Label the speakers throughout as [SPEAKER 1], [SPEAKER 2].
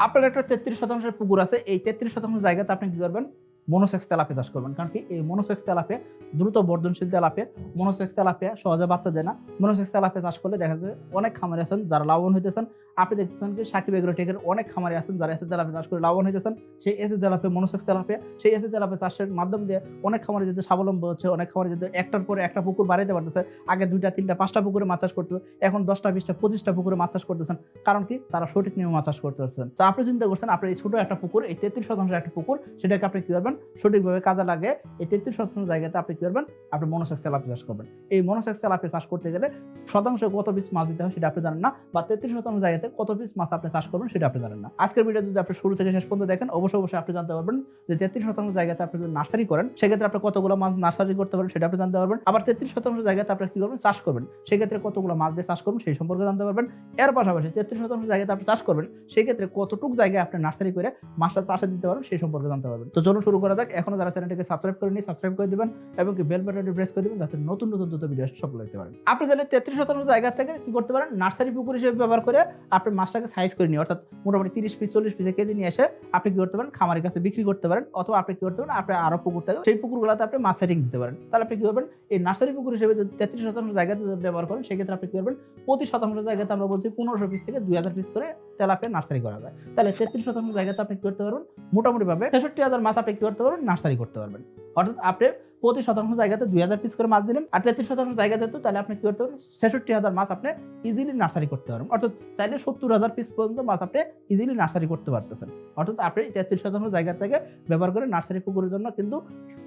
[SPEAKER 1] আপনার একটা তেত্রিশ শতাংশের পুকুর আছে এই তেত্রিশ শতাংশ জায়গাতে আপনি কি করবেন? মনোসেক্স তেলাপে চাষ করবেন। কারণ কি? এই মনোসেক্স তেলাপে দ্রুত বর্ধনশীল তেলাপে মনোসেক্স তেলাপে সহজে বাচ্চা দেয় না। মনোসেক্স তেলাপে চাষ করলে দেখা যায় অনেক খামারি আছেন যারা লাভবান হইতেছেন। আপনি দেখতেছেন কি সাকিব এগ্রোটেকের অনেক খামারি আছেন যারা এসে তেলাপে চাষ করে লাভবান হইতেছেন। সেই এসে তেলাপে মনোসেক্স তেলাপে সেই এসে তেলাপে চাষের মাধ্যম দিয়ে অনেক খামারি যেহেতু স্বাবলম্বী হচ্ছে, অনেক খামারি যেহেতু একটার পরে একটা পুকুর বাড়াইতে পারতেছে, আগে দুইটা, তিনটা, পাঁচটা পুকুরে মাছ চাষ করতেছে, এখন দশটা, বিশটা, পঁচিশটা পুকুরে মাছ চাষ করতেছেন। কারণ কি? তারা সঠিক নিয়মে মাছ চাষ করতেছেন। তো আপনি চিন্তা করছেন আপনি এই ছোট একটা পুকুর, এই তেত্রিশ শতাংশ একটা পুকুর, সেটাকে আপনি কি করবেন সঠিকভাবে কাজে লাগে এই তেত্রিশ শতাংশ জায়গাতে আপনি কি করবেন? আপনি মনোসেক্স তেলাপি চাষ করবেন। এই মনোসেক্স তেলাপি চাষ করতে গেলে শতাংশ কত পিস মাছ দিতে হয় সেটা আপনি জানেন না, বা তেত্রিশ শতাংশ জায়গাতে কত পিস মাছ আপনি চাষ করবেন সেটা আপনি জানেন না। আজকের ভিডিও যদি আপনি শুরু থেকে শেষ পর্যন্ত দেখেন, অবশ্যই অবশ্যই আপনি জানতে পারবেন যে তেত্রিশ শতাংশ জায়গাতে আপনি যদি নার্সারি করেন, সেক্ষেত্রে আপনি কতগুলো মাছ নার্সারি করতে পারবেন সেটা আপনি জানতে পারবেন। আবার তেত্রিশ শতাংশ জায়গাতে আপনি কি করবেন? চাষ করবেন। সেক্ষেত্রে কতগুলো মাছ দিয়ে চাষ করবেন সেই সম্পর্কে জানতে পারবেন। এর পাশাপাশি তেত্রিশ শতাংশ জায়গাতে আপনি চাষ করবেন, সেক্ষেত্রে কতটুকু জায়গায় আপনি নার্সারি করে মাছটা চাষে দিতে পারবেন সেই সম্পর্কে জানতে পারবেন। তো চলুন শুরু করা যাক, এখনও যারা চ্যানেলটিকে সাবস্ক্রাইব করেনি সাবস্ক্রাইব করে দিবেন এবং কি বেল বাটনটি প্রেস করে দিবেন যাতে নতুন নতুন দ্রুত ভিডিও সফল হতে পারেন। আপনি তাহলে তেত্রিশ শতাংশ জায়গা থেকে কি করতে পারেন? নার্সারি পুকুর হিসেবে ব্যবহার করে আপনি মাছটাকে সাইজ করে নিয়ে, অর্থাৎ মোটামুটি তিরিশ পিস চল্লিশ পিসে কেজি নিয়ে এসে আপনি কি করতে পারেন? খামারের কাছে বিক্রি করতে পারেন, অথবা আপনি কি করতে পারেন? আপনি আরও পুকুর থাকে, সেই পুকুরগুলোতে আপনি মাছ সেটিং দিতে পারেন। তাহলে আপনি কি করবেন? এই নার্সারি পুকুর হিসেবে যদি তেত্রিশ শতাংশ জায়গাতে ব্যবহার করেন, সেক্ষেত্রে আপনি কি করবেন? প্রতি শতাংশ জায়গাতে আমরা বলছি পনেরোশো পিস থেকে দুই হাজার পিস করে তেলাপিয়া নার্সারি করা যায়। তাহলে তেত্রিশ শতাংশ জায়গাতে আপনি কি করতে পারবেন? মোটামুটিভাবে তেষট্টি হাজার মাছ আপনি কি করতে পারবেন? নার্সারি করতে পারবেন। অর্থাৎ আপনি প্রতি শতাংশ জায়গাতে দুই হাজার পিস করে মাছ দিলেন। আর তেত্রিশ শতাংশ জায়গাতে তো তাহলে আপনি কি করতে পারবেন? ছেষট্টি হাজার মাছ আপনি ইজিলি নার্সারি করতে পারবেন। অর্থাৎ চাইলে সত্তর হাজার পিস পর্যন্ত মাছ আপনি ইজিলি নার্সারি করতে পারতেছেন। অর্থাৎ আপনি তেত্রিশ শতাংশ জায়গা থেকে ব্যবহার করে নার্সারি পুকুরের জন্য কিন্তু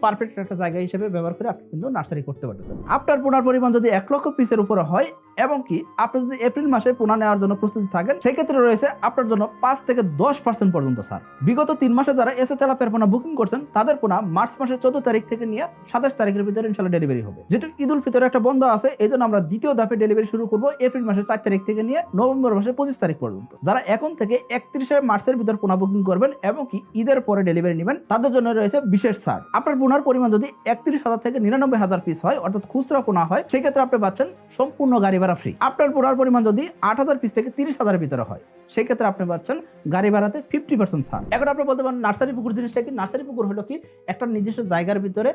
[SPEAKER 1] পারফেক্ট একটা জায়গা হিসেবে ব্যবহার করে আপনি কিন্তু নার্সারি করতে পারতেছেন। আপনার পোনার পরিমাণ যদি এক লক্ষ পিসের উপরে হয়, এবং কি আপনি যদি এপ্রিল মাসে পোনা নেওয়ার জন্য প্রস্তুতি থাকেন, সেক্ষেত্রে রয়েছে আপনার জন্য পাঁচ থেকে দশ পার্সেন্ট পর্যন্ত স্যার বিগত তিন মাসে যারা এসে তেলাপের পোনা বুকিং করছেন, তাদের পোনা মার্চ মাসের চোদ্দ তারিখ থেকে নিয়ে সাতাশ তারিখের ভিতরে ইনশাল্লাহ ডেলিভারি হবে। যেহেতু ঈদ উল ফিতরের একটা বন্ধ আছে এই জন্য আমরা দ্বিতীয় ধাপে ডেলিভারি শুরু করব এপ্রিল মাসের চার তারিখ থেকে নিয়ে নভেম্বর মাসের পঁচিশ তারিখ পর্যন্ত। যারা এখন থেকে একত্রিশে মার্চের ভিতর পোনা বুকিং করবেন এবং কি ঈদের পরে ডেলিভারি নেবেন, তাদের জন্য রয়েছে বিশেষ ছাড়। আপনার পোনার পরিমাণ যদি একত্রিশ হাজার থেকে নিরানব্বই হাজার পিস হয়, অর্থাৎ খুচরা পোনা হয়, সেক্ষেত্রে আপনি পাচ্ছেন সম্পূর্ণ গাড়ি ভাড়া ফ্রি আপনার পোনার পরিমাণ যদি আট হাজার পিস থেকে তিরিশ হাজারের ভিতরে হয়, সেক্ষেত্রে আপনি পাচ্ছেন গাড়ি ভাড়াতে ফিফটি পার্সেন্ট ছাড়। এখন আপনি বলতে পারেন, নার্সারি পুকুর জিনিসটা কি? নার্সারি পুকুর হলো কি? একটা নির্দিষ্ট জায়গার ভিতরে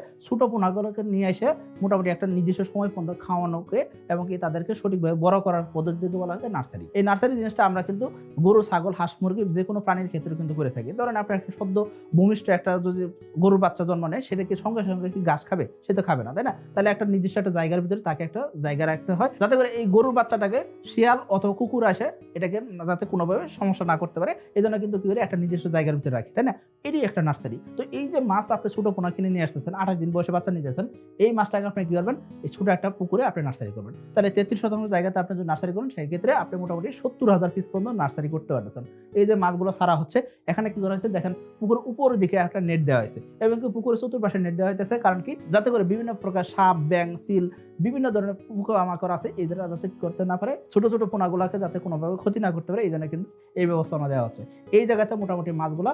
[SPEAKER 1] পোনাগুলোকে নিয়ে এসে মোটামুটি একটা নির্দিষ্ট সময় পর্যন্ত খাওয়ানোকে এবং কি তাদেরকে সঠিকভাবে বড় করার পদ্ধতিকে বলা হয় নার্সারি। এই নার্সারি জিনিসটা আমরা কিন্তু গরু, ছাগল, হাঁস, মুরগি যে কোনো প্রাণীর ক্ষেত্রে কিন্তু করে থাকি। ধরেন আপনার একটা সদ্য ভূমিষ্ঠ একটা যদি গরুর বাচ্চা জন্ম নেয়, সেটা কি সঙ্গে সঙ্গে কি গাছ খাবে? সে তো খাবে না, তাই না? তাহলে একটা নির্দিষ্ট একটা জায়গার ভিতরে তাকে একটা জায়গা রাখতে হয়। যাতে করে এই গরুর বাচ্চাটাকে শিয়াল অথবা কুকুর আসে, এটাকে যাতে কোনোভাবে সমস্যা না করতে পারে। এই জন্য কিন্তু কি করে একটা নির্দিষ্ট জায়গার ভিতরে রাখি, তাই না? এটি একটা নার্সারি। তো এই যে মাছ আপনি ছোট পোনা কিনে নিয়ে আসতেছেন, আঠাশ দিন বয়সে বাচ্চা নিতেছেন, এই মাছটাকে আপনি কি করবেন? ছোট একটা পুকুরে আপনি নার্সারি করবেন। তাহলে তেত্রিশ শতাংশ জায়গাতে আপনি যদি নার্সারি করেন সেই ক্ষেত্রে আপনি মোটামুটি সত্তর হাজার পিস পর্যন্ত নার্সারি করতে পারতেছেন। এই যে মাছগুলো সারা হচ্ছে, এখানে কি করা হয়েছে? দেখেন পুকুর উপরের দিকে একটা নেট দেওয়া হয়েছে এবং কি পুকুরের চতুর্পাশে নেট দেওয়া হইতেছে। কারণ কি? যাতে করে বিভিন্ন প্রকার সাপ ব্যাং সিল, বিভিন্ন ধরনের পোকামাকড় আছে, এই যাতে করতে না পারে, ছোট ছোট পোনাগুলোকে যাতে কোনোভাবে ক্ষতি না করতে পারে, এই জন্য কিন্তু এই ব্যবস্থা দেওয়া হচ্ছে। এই জায়গাতে মোটামুটি মাছগুলা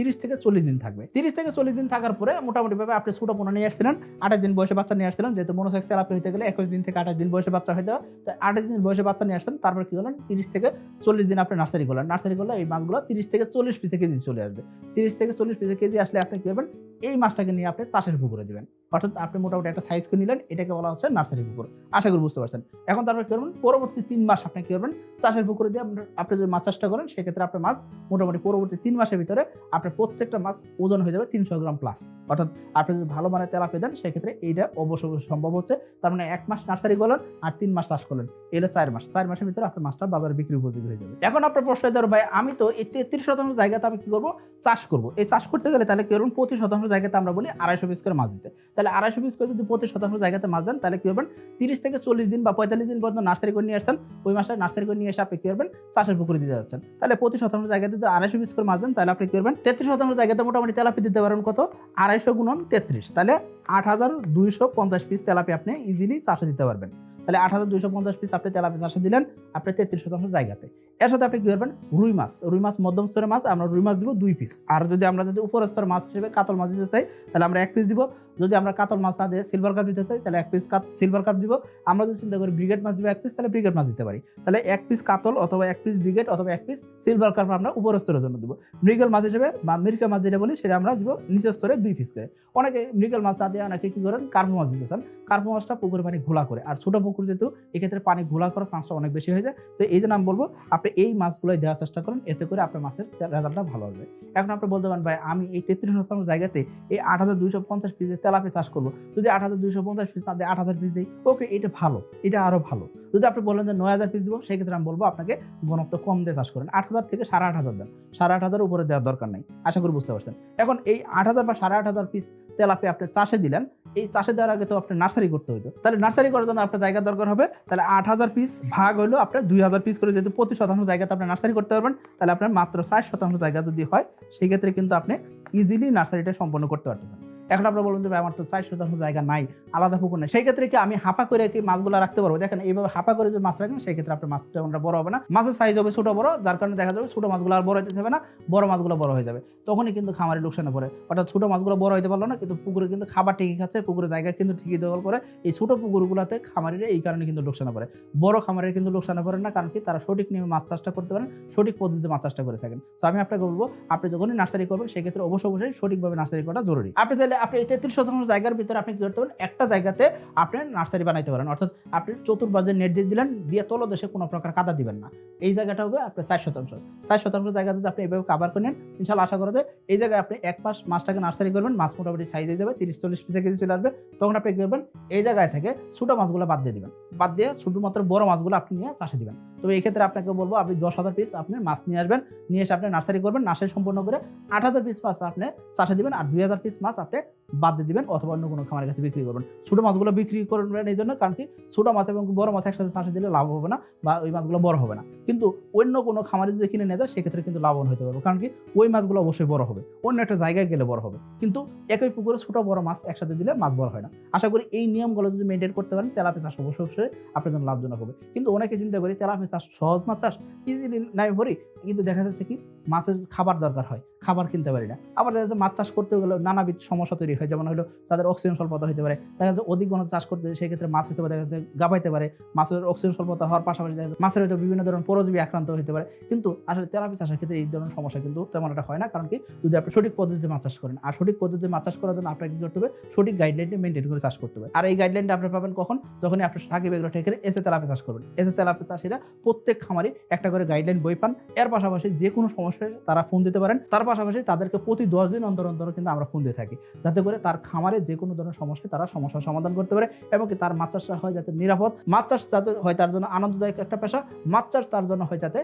[SPEAKER 1] তিরিশ থেকে চল্লিশ দিন থাকবে। তিরিশ থেকে চল্লিশ দিন থাকার পরে মোটামুটি ভাবে আপনি ছোট পোনা নিয়ে আসছিলেন, আঠাশ দিন বয়সে বাচ্চা নিয়ে আসছিলেন, যেহেতু মনোসেক্স থেরাপি হইতে গেলে একুশ দিন থেকে আঠাশ দিন বয়সে বাচ্চা হইতে হয়। তাই আঠাশ দিন বয়সে বাচ্চা নিয়ে আসছেন, তারপর কি করলেন তিরিশ থেকে চল্লিশ দিন আপনি নার্সারি করলেন। নার্সারি করলে এই মাছগুলো তিরিশ থেকে চল্লিশ পিসে কেজি চলে আসবে। তিরিশ থেকে চল্লিশ পিসে কেজি আসলে আপনি কি করবেন? এই মাছটাকে নিয়ে আপনি চাষের পুকুরে দিবেন। অর্থাৎ আপনি মোটামুটি একটা সাইজ করে নিলেন, এটাকে বলা হচ্ছে নার্সারি পুকুর। আশা করি বুঝতে পারছেন। এখন তারপর কি করবেন? পরবর্তী তিন মাস আপনি কি করবেন? চাষের পুকুরে দিয়ে আপনি যদি মাছ চাষটা করেন, সেক্ষেত্রে আপনার মাছ মোটামুটি পরবর্তী তিন মাসের ভিতরে আপনার প্রত্যেকটা মাছ ওজন হয়ে যাবে তিনশো গ্রাম প্লাস অর্থাৎ আপনি যদি ভালো মানের তেলাপি দেন, সেক্ষেত্রে এইটা অবশ্যই সম্ভব হচ্ছে। তার মানে এক মাস নার্সারি করলেন আর তিন মাস চাষ করলেন। এলো চার মাস। চার মাসের ভিতরে আপনার মাছটা বাজারে বিক্রি উপযোগী হয়ে যাবে। এখন আপনার প্রশ্ন ধরো ভাই, আমি তো এই তেত্রিশ শতাংশ জায়গাতে আমি কি করব? চাষ করব। এই চাষ করতে গেলে তাহলে কি করবেন? প্রতি শতাংশ জায়গাতে আমরা বলি আড়াইশো পিস করে মাছ দিতে। তাহলে আড়াইশো পিস করে যদি প্রতি শতাংশ জায়গাতে মাছ দেন, তাহলে কি করবেন? তিরিশ থেকে চল্লিশ দিন বা পঁয়তাল্লিশ দিন পর্যন্ত নার্সারি করে নিয়ে আসছেন। ওই মাসে নার্সারি করে নিয়ে এসে আপনি কি করবেন? চাষের পুকুরে দিতে যাচ্ছেন। তাহলে প্রতি শতাংশ জায়গাতে যদি আড়াইশো পিস করে মাছ দেন, তাহলে আপনি কি করবেন? তেত্রিশ শতাংশ জায়গাতে মোটামুটি তেলাপি দিতে পারেন কত? আড়াইশো গুণন তেত্রিশ। তাহলে আট হাজার দুইশো পঞ্চাশ পিস তেলাপি আপনি ইজিলি চাষে দিতে পারবেন। তাহলে আট হাজার দুইশো পঞ্চাশ পিস আপনি তেলাপি চাষে দিলেন, আপনি তেত্রিশ শতাংশ জায়গাতে। এর সাথে আপনি কি করবেন? রুই মাছ। রুই মাছ মধ্যম স্তরের মাছ, আমরা রুই মাছ দিব দুই পিস আর যদি আমরা যদি উপর স্তরের মাছ হিসেবে কাতল মাছ দিতে চাই, তাহলে আমরা এক পিস দিব। যদি আমরা কাতল মাছ না দিয়ে সিলভার কাপ দিতে চাই, তাহলে এক পিস সিলভার কাপ দিব। আমরা যদি চিন্তা করি ব্রিগেড মাছ দিব এক পিস তাহলে ব্রিগেড মাছ দিতে পারি। তাহলে এক পিস কাতল অথবা এক পিস ব্রিগেড অথবা এক পিস সিলভার কাপ আমরা উপর স্তরের জন্য দিব। মৃগেল মাছ হিসেবে বা মিরকা মাছ যেটা বলি, সেটা আমরা দিব নিচের স্তরে দুই পিস করে। অনেকে মৃগেল মাছ না দিয়ে, অনেকে কি করেন, কার্পো মাছ দিতে চান। কার্পো মাছটা পুকুরে পানি ঘোলা করে। আর ছোট পুকুর যেহেতু, এক্ষেত্রে পানি ঘোলা করার চান্সটা অনেক বেশি হয়ে যায়। তো এই জন্য আমি বলব, আপনি এই মাছগুলোই দেওয়ার চেষ্টা করুন, এতে করে আপনার মাছের রেজাল্টটা ভালো হবে। এখন আপনি বলতে পারেন, ভাই, আমি এই তেত্রিশ শতাংশ জায়গাতে এই আট হাজার দুইশো পঞ্চাশ পিসের তেলাপি চাষ করব। যদি আট হাজার দুইশো পঞ্চাশ পিস দিয়ে আট হাজার পিস দিই। ওকে এটা ভালো। এটা আরও ভালো। যদি আপনি বলেন যে নয় হাজার পিস দিব সেই ক্ষেত্রে আমি বলব আপনাকে ঘনত্ব কম দিয়ে চাষ করেন। আট হাজার থেকে সাড়ে আট হাজার দেন। সাড়ে আট হাজার উপরে দেওয়ার দরকার নেই। আশা করি বুঝতে পারছেন। এখন এই আট হাজার বা সাড়ে আট হাজার পিস তেলাপি আপনি চাষে দিলেন, এই চাষে দেওয়ার আগে তো আপনি নার্সারি করতে হইতো। তাহলে নার্সারি করার জন্য আপনার জায়গা দরকার হবে। তাহলে আট হাজার পিস ভাগ হলো আপনার দুই হাজার পিস করে। যেহেতু প্রতি শতাংশ জায়গাতে আপনি নার্সারি করতে পারবেন, তাহলে আপনার মাত্র ষাট শতাংশ জায়গা যদি হয় সেই ক্ষেত্রে কিন্তু আপনি ইজিলি নার্সারিটা সম্পন্ন করতে পারতেছেন। এখন আপনারা বলুন যে আমার তো ষাট শতাংশ জায়গা নাই, আলাদা পুকুর নাই। সেই ক্ষেত্রে কি আমি হাফা করে কি মাছগুলো রাখতে পারব? দেখেন, এইভাবে হাফা করে যে মাছ রাখেন সেই ক্ষেত্রে আপনার মাছটা তেমনটা বড় হবে না। মাছের সাইজ হবে ছোট বড়, যার কারণে দেখা যাবে ছোট মাছগুলো আর বড় হতে হবে না, বড় মাছগুলো বড় হয়ে যাবে। তখনই কিন্তু খামারে লোকসানে পড়ে। অর্থাৎ ছোট মাছগুলো বড় হতে পারল না, কিন্তু পুকুরে কিন্তু খাবার ঠিকই খাচ্ছে পুকুরে জায়গা কিন্তু ঠিকই দেওয়ার পরে এই ছোট পুকুরগুলোতে খামারিরা এই কারণে কিন্তু লোকসানে পড়ে। বড় খামারের কিন্তু লোকসানে পড়ে না, কারণ কি তারা সঠিক নিয়মে মাছ চাষটা করতে পারেন, সঠিক পদ্ধতিতে মাছ চাষটা করে থাকেন। তো আমি আপনাকে বলব, আপনি যখনই নার্সারি করবেন, সেক্ষেত্রে অবশ্যই অবশ্যই সঠিকভাবে নার্সারি করা জরুরি। আপনি চাইলে আপনি তেত্রিশ শতাংশ জায়গার ভিতরে আপনি কি করতে পারেন? একটা জায়গাতে আপনি নার্সারি বানাইতে পারেন। অর্থাৎ আপনি চতুর্বাজে নেট দিয়ে দিলেন, দিয়ে তলদেশে কোনো প্রকার কাদা দিবেন না। এই জায়গাটা হবে আপনার ষাট শতাংশ। ষাট শতাংশ জায়গা যদি আপনি এভাবে কাভার করে নেন ইনশাল্লাহ আশা করা যায় এই জায়গায় আপনি এক মাস মাছটাকে নার্সারি করবেন, মাছ মোটামুটি সাইজ হয়ে যাবে, তিরিশ চল্লিশ পিসে কেজি চলে আসবে। তখন আপনি কি করবেন? এই জায়গায় থেকে ছোটো মাছগুলো বাদ দিয়ে দিবেন। বাদ দিয়ে শুধুমাত্র বড় মাছগুলো আপনি নিয়ে চাষে দিবেন। তবে এই ক্ষেত্রে আপনাকে বলব, আপনি দশ হাজার পিস আপনি মাছ নিয়ে আসবেন। নিয়ে এসে আপনি নার্সারি করবেন নার্সারি সম্পূর্ণ করে আট হাজার পিস মাছ আপনি চাষে দিবেন আর দুই হাজার পিস মাছ আপনি বাদ দিয়ে দিবেন অথবা অন্য কোনো খামারের কাছে বিক্রি করবেন। ছোটো মাছগুলো বিক্রি করবেন এই জন্য, কারণ কি ছোটো মাছ এবং বড় মাছ একসাথে চাষে দিলে লাভ হবে না বা ওই মাছগুলো বড় হবে না। কিন্তু অন্য কোনো খামারে যদি কিনে নিয়ে যায়, সেক্ষেত্রে কিন্তু লাভবান হতে পারবে। কারণ কি ওই মাছগুলো অবশ্যই বড় হবে। অন্য একটা জায়গায় গেলে বড় হবে। কিন্তু একই পুকুরে ছোট বড় মাছ একসাথে দিলে মাছ বড় হয় না। আশা করি এই নিয়মগুলো যদি মেনটেন করতে পারেন তেলাপি চাষ অবশ্যই আপনার জন্য লাভজনক হবে। কিন্তু অনেকে চিন্তা করি তেলাপি চাষ সহজ মাছ চাষ ইজিলি নাই ভরি। কিন্তু দেখা যাচ্ছে কি মাছের খাবার দরকার হয়, খাবার কিনতে পারি না। আবার দেখা যাচ্ছে মাছ চাষ করতে গেলে নানাবিধ সমস্যা তৈরি হয়, যেমন হলো তাদের অক্সিজেন স্বল্পতা হতে পারে, দেখা যাচ্ছে অধিক ঘন চাষ করতে সেক্ষেত্রে মাছ হতে পারে, দেখা যাচ্ছে গাবাইতে পারে, মাছের অক্সিজেন স্বল্পতা হওয়ার পাশাপাশি দেখা যাচ্ছে মাছের হয়তো বিভিন্ন ধরনের পরজীবী আক্রান্ত হতে পারে। কিন্তু আসলে তেলাপি চাষের ক্ষেত্রে এই ধরনের সমস্যা কিন্তু তেমন একটা হয় না, কারণ কি যদি আপনি সঠিক পদ্ধতিতে মাছ চাষ করেন, আর সঠিক পদ্ধতিতে মাছ চাষ করার জন্য আপনাকে কি করতে হবে? সঠিক গাইডলাইনটি মেনটেন করে চাষ করতে হবে। আর এই গাইডলাইনটা আপনি পাবেন কখন? যখন আপনি সাকিব এগুলো ঠেকে এসে তেলাপি চাষ করবেন। এসে তেলাপি চাষিরা প্রত্যেক খামারই একটা করে গাইডলাইন বই পান। এর পাশাপাশি যে কোনো সমস্যায় তারা ফোন দিতে পারেন। তার পাশাপাশি তাদেরকে প্রতি দশ দিন অন্তর অন্তর কিন্তু আমরা ফোন দিয়ে থাকি। যাতে করে তার খামারে যে কোনো ধরনের সমস্যায় তারা সমস্যার সমাধান করতে পারে এবং কি তার মাছ চাষটা হয় যাতে নিরাপদ। মাছ চাষ যাতে হয় তার জন্য আনন্দদায়ক একটা পেশা। মাছ চাষ তার জন্য হয় যাতে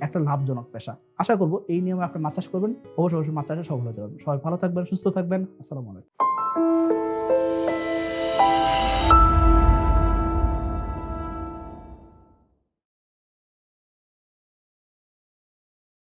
[SPEAKER 1] একটা লাভজনক পেশা। আশা করব এই নিয়মে আপনি মাছ চাষ করবেন। অবশ্যই অবশ্যই মাছ চাষে সফল হতে পারবেন। সবাই ভালো থাকবেন, সুস্থ থাকবেন। আসসালামু আলাইকুম।